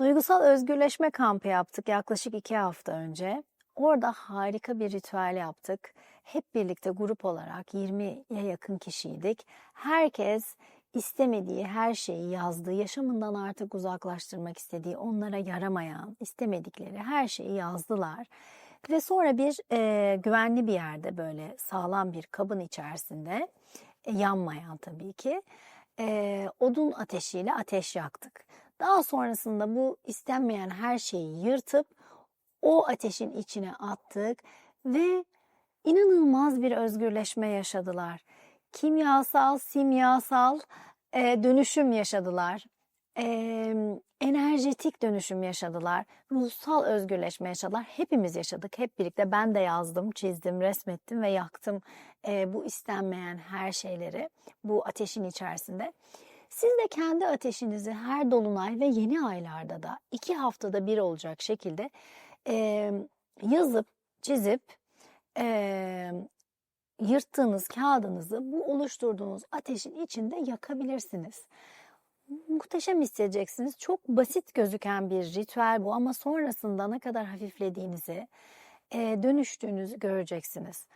Duygusal özgürleşme kampı yaptık yaklaşık iki hafta önce. Orada harika bir ritüel yaptık. Hep birlikte grup olarak 20'ye yakın kişiydik. Herkes istemediği her şeyi yazdı. Yaşamından artık uzaklaştırmak istediği, onlara yaramayan, istemedikleri her şeyi yazdılar. Ve sonra bir e, güvenli bir yerde böyle sağlam bir kabın içerisinde, e, yanmayan tabii ki, e, odun ateşiyle ateş yaktık. Daha sonrasında bu istenmeyen her şeyi yırtıp o ateşin içine attık ve inanılmaz bir özgürleşme yaşadılar. Kimyasal, simyasal e, dönüşüm yaşadılar. E, enerjetik dönüşüm yaşadılar. Ruhsal özgürleşme yaşadılar. Hepimiz yaşadık. Hep birlikte ben de yazdım, çizdim, resmettim ve yaktım e, bu istenmeyen her şeyleri bu ateşin içerisinde. Siz de kendi ateşinizi her dolunay ve yeni aylarda da iki haftada bir olacak şekilde e, yazıp, çizip e, yırttığınız kağıdınızı bu oluşturduğunuz ateşin içinde yakabilirsiniz. Muhteşem hissedeceksiniz. Çok basit gözüken bir ritüel bu ama sonrasında ne kadar hafiflediğinizi, dönüştüğünüzü göreceksiniz.